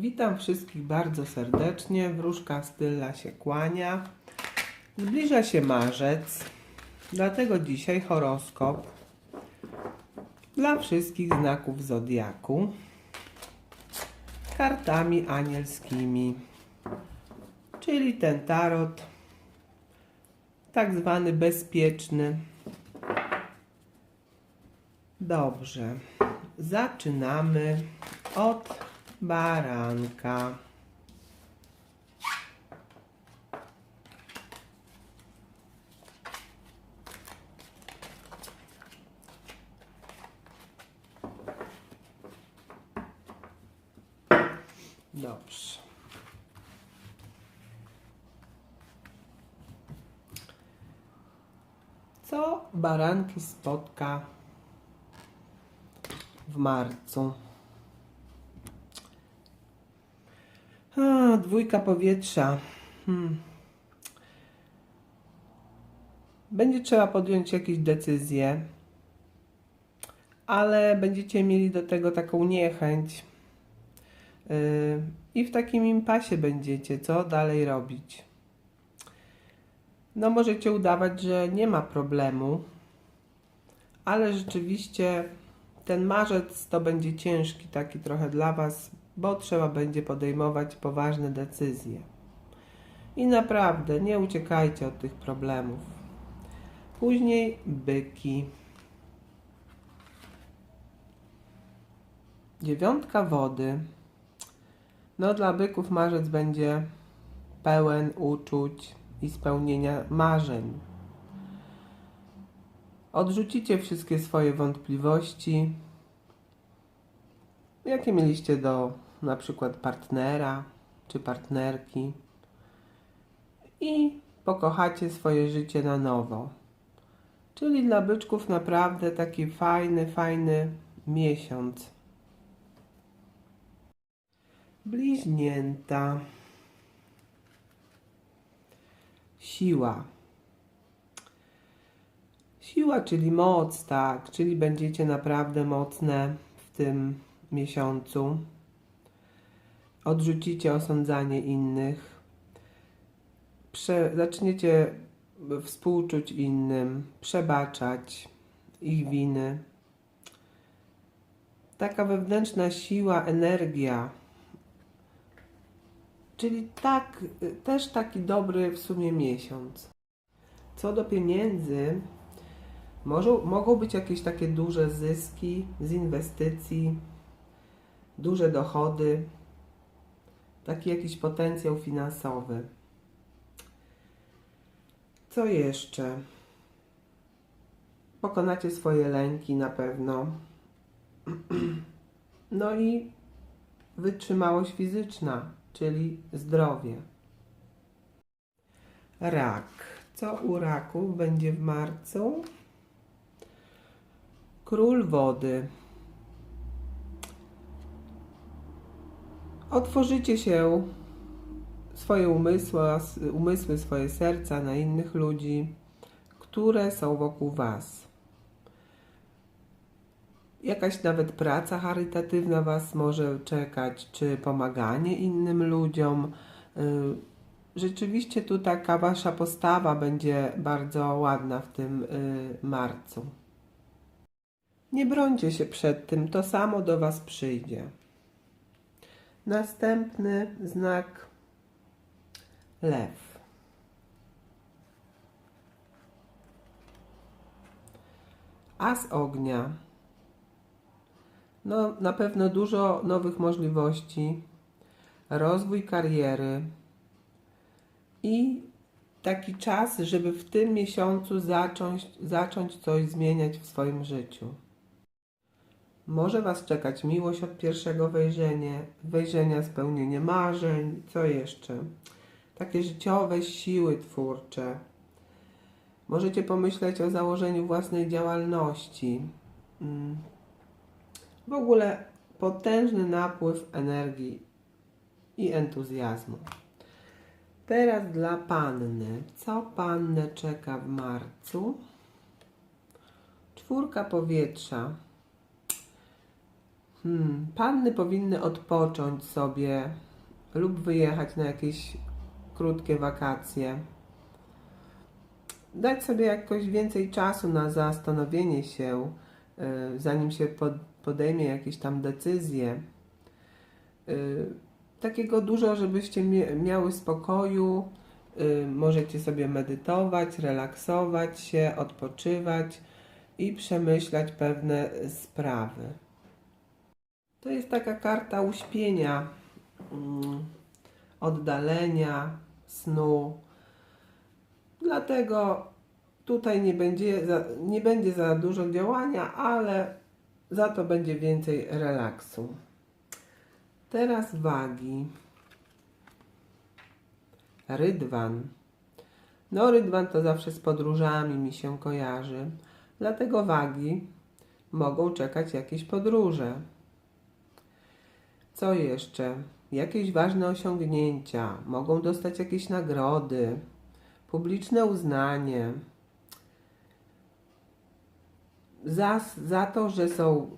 Witam wszystkich bardzo serdecznie. Wróżka Stylla się kłania. Zbliża się marzec, dlatego dzisiaj horoskop dla wszystkich znaków zodiaku kartami anielskimi, czyli ten tarot tak zwany bezpieczny. Dobrze. Zaczynamy od baranka. Dobrze. Co baranki spotka w marcu? A, dwójka powietrza. Hmm. Będzie trzeba podjąć jakieś decyzje, ale będziecie mieli do tego taką niechęć. Yy, I w takim impasie będziecie, co dalej robić. No, możecie udawać, że nie ma problemu, ale rzeczywiście ten marzec to będzie ciężki taki trochę dla Was, bo trzeba będzie podejmować poważne decyzje. I naprawdę nie uciekajcie od tych problemów. Później byki. Dziewiątka wody. No dla byków marzec będzie pełen uczuć i spełnienia marzeń. Odrzucicie wszystkie swoje wątpliwości, jakie mieliście do na przykład partnera czy partnerki i pokochacie swoje życie na nowo. Czyli dla byczków naprawdę taki fajny, fajny miesiąc. Bliźnięta. Siła. Siła, czyli moc, tak, czyli będziecie naprawdę mocne w tym miesiącu. Odrzucicie osądzanie innych. Prze, zaczniecie współczuć innym, przebaczać ich winy. Taka wewnętrzna siła, energia. Czyli tak, też taki dobry w sumie miesiąc. Co do pieniędzy, może, mogą być jakieś takie duże zyski z inwestycji, duże dochody, taki jakiś potencjał finansowy. Co jeszcze? Pokonacie swoje lęki na pewno. No i wytrzymałość fizyczna, czyli zdrowie. Rak. Co u raków będzie w marcu? Król wody. Otworzycie się swoje umysły, umysły, swoje serca na innych ludzi, które są wokół Was. Jakaś nawet praca charytatywna Was może czekać, czy pomaganie innym ludziom. Y, Rzeczywiście tu taka Wasza postawa będzie bardzo ładna w tym y, marcu. Nie brońcie się przed tym, to samo do Was przyjdzie. Następny znak lew. As ognia. No, na pewno dużo nowych możliwości, rozwój kariery i taki czas, żeby w tym miesiącu zacząć, zacząć coś zmieniać w swoim życiu. Może Was czekać miłość od pierwszego wejrzenia, wejrzenia, spełnienie marzeń, co jeszcze? Takie życiowe siły twórcze. Możecie pomyśleć o założeniu własnej działalności. Mm. W ogóle potężny napływ energii i entuzjazmu. Teraz dla panny. Co pannę czeka w marcu? Czwórka powietrza. Hmm, panny powinny odpocząć sobie lub wyjechać na jakieś krótkie wakacje. Dać sobie jakoś więcej czasu na zastanowienie się, y, zanim się pod, podejmie jakieś tam decyzje. Y, Takiego dużo, żebyście miały spokoju. y, Możecie sobie medytować, relaksować się, odpoczywać i przemyślać pewne sprawy. To jest taka karta uśpienia, mm, oddalenia, snu. Dlatego tutaj nie będzie, za, nie będzie za dużo działania, ale za to będzie więcej relaksu. Teraz wagi. Rydwan. No, rydwan to zawsze z podróżami mi się kojarzy. Dlatego wagi mogą czekać jakieś podróże. Co jeszcze? Jakieś ważne osiągnięcia, mogą dostać jakieś nagrody, publiczne uznanie. Za, za to, że są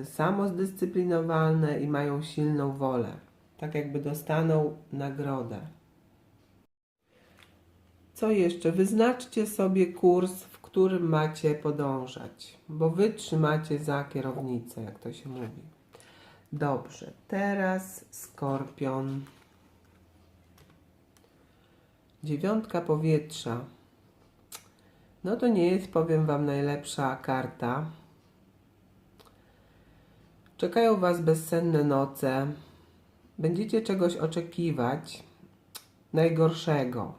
y, samozdyscyplinowane i mają silną wolę. Tak jakby dostaną nagrodę. Co jeszcze? Wyznaczcie sobie kurs, w którym macie podążać, bo wy trzymacie za kierownicę, jak to się mówi. Dobrze, teraz skorpion. Dziewiątka powietrza. No to nie jest, powiem Wam, najlepsza karta. Czekają Was bezsenne noce. Będziecie czegoś oczekiwać najgorszego.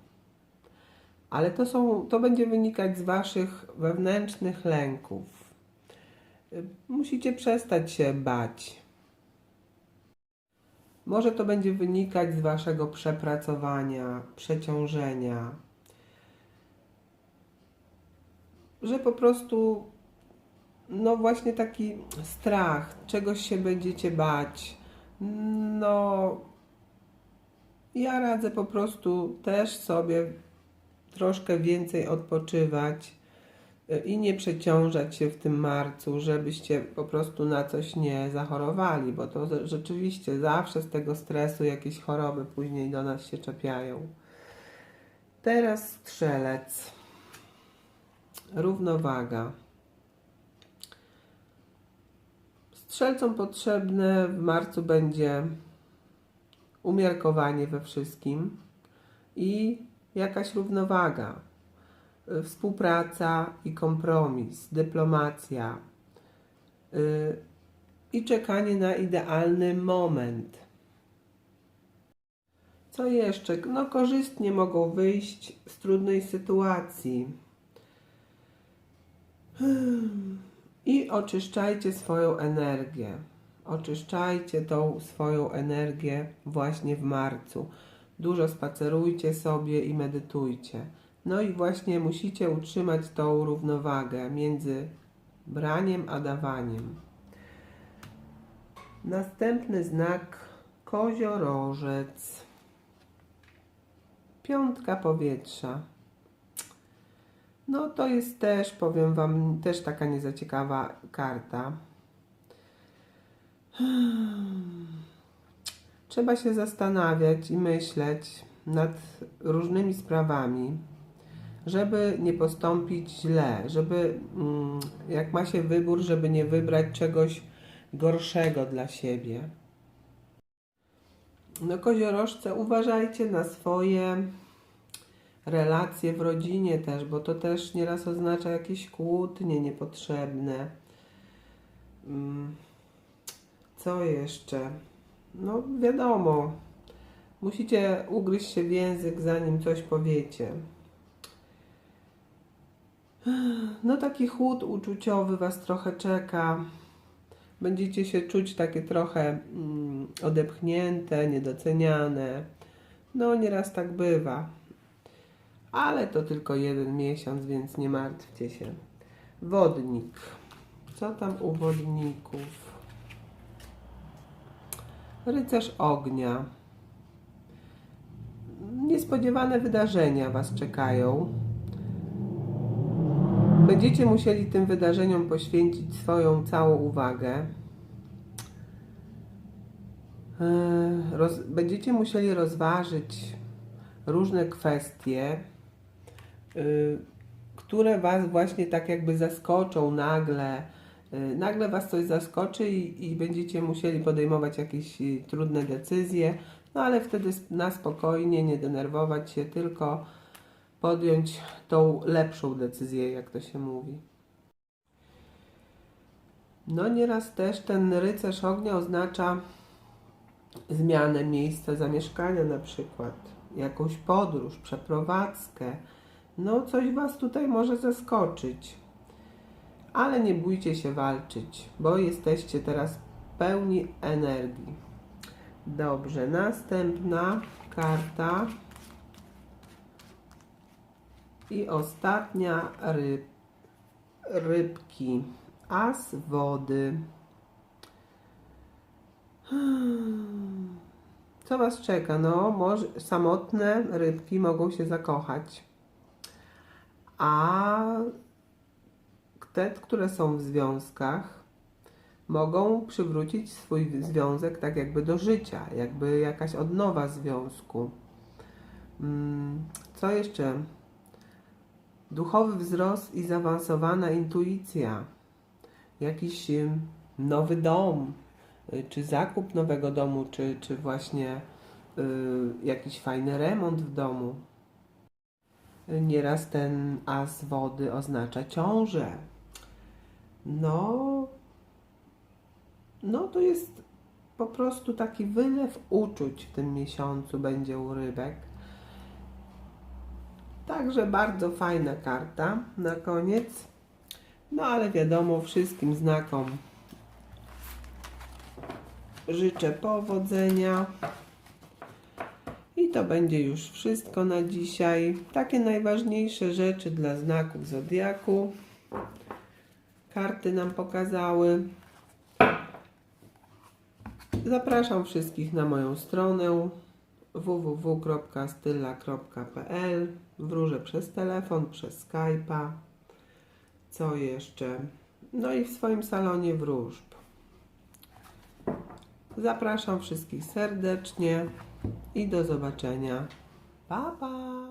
Ale to, są, to będzie wynikać z Waszych wewnętrznych lęków. Musicie przestać się bać. Może to będzie wynikać z waszego przepracowania, przeciążenia, że po prostu, no właśnie taki strach, czegoś się będziecie bać. No, ja radzę po prostu też sobie troszkę więcej odpoczywać i nie przeciążać się w tym marcu, żebyście po prostu na coś nie zachorowali, bo to ze- rzeczywiście zawsze z tego stresu jakieś choroby później do nas się czepiają. Teraz strzelec. Równowaga. Strzelcom potrzebne w marcu będzie umiarkowanie we wszystkim i jakaś równowaga współpraca i kompromis, dyplomacja y, i czekanie na idealny moment. Co jeszcze? No, korzystnie mogą wyjść z trudnej sytuacji. I oczyszczajcie swoją energię. Oczyszczajcie tą swoją energię właśnie w marcu. Dużo spacerujcie sobie i medytujcie. No i właśnie musicie utrzymać tą równowagę między braniem a dawaniem. Następny znak koziorożec. Piątka powietrza. No to jest też, powiem Wam, też taka niezaciekawa karta. Trzeba się zastanawiać i myśleć nad różnymi sprawami, żeby nie postąpić źle, żeby mm, jak ma się wybór, żeby nie wybrać czegoś gorszego dla siebie. No koziorożce, uważajcie na swoje relacje w rodzinie też, bo to też nieraz oznacza jakieś kłótnie niepotrzebne. Mm, Co jeszcze? No wiadomo, musicie ugryźć się w język, zanim coś powiecie. No taki chłód uczuciowy Was trochę czeka. Będziecie się czuć takie trochę mm, odepchnięte, niedoceniane. No nieraz tak bywa. Ale to tylko jeden miesiąc, więc nie martwcie się. Wodnik. Co tam u wodników? Rycerz ognia. Niespodziewane wydarzenia Was czekają. Będziecie musieli tym wydarzeniom poświęcić swoją całą uwagę. Yy, Roz, będziecie musieli rozważyć różne kwestie, yy, które Was właśnie tak jakby zaskoczą nagle. Yy, Nagle Was coś zaskoczy i, i będziecie musieli podejmować jakieś trudne decyzje, no ale wtedy na spokojnie, nie denerwować się, tylko podjąć tą lepszą decyzję, jak to się mówi. No nieraz też ten rycerz ognia oznacza zmianę miejsca zamieszkania na przykład, jakąś podróż, przeprowadzkę. No coś Was tutaj może zaskoczyć. Ale nie bójcie się walczyć, bo jesteście teraz pełni energii. Dobrze, następna karta. I ostatnia ryb, rybki. As wody. Hmm. Co Was czeka? No, może samotne rybki mogą się zakochać. A te, które są w związkach, mogą przywrócić swój związek tak jakby do życia, jakby jakaś odnowa związku. Mm, Co jeszcze? Duchowy wzrost i zaawansowana intuicja. Jakiś nowy dom, y, czy zakup nowego domu, czy, czy właśnie y, jakiś fajny remont w domu. Nieraz ten as wody oznacza ciążę. No, no to jest po prostu taki wylew uczuć w tym miesiącu będzie u rybek. Także bardzo fajna karta na koniec. No ale wiadomo, wszystkim znakom życzę powodzenia. I to będzie już wszystko na dzisiaj. Takie najważniejsze rzeczy dla znaków zodiaku. Karty nam pokazały. Zapraszam wszystkich na moją stronę www.stylla.pl Wróżę przez telefon, przez Skype'a. Co jeszcze? No i w swoim salonie wróżb. Zapraszam wszystkich serdecznie i do zobaczenia. Pa, pa!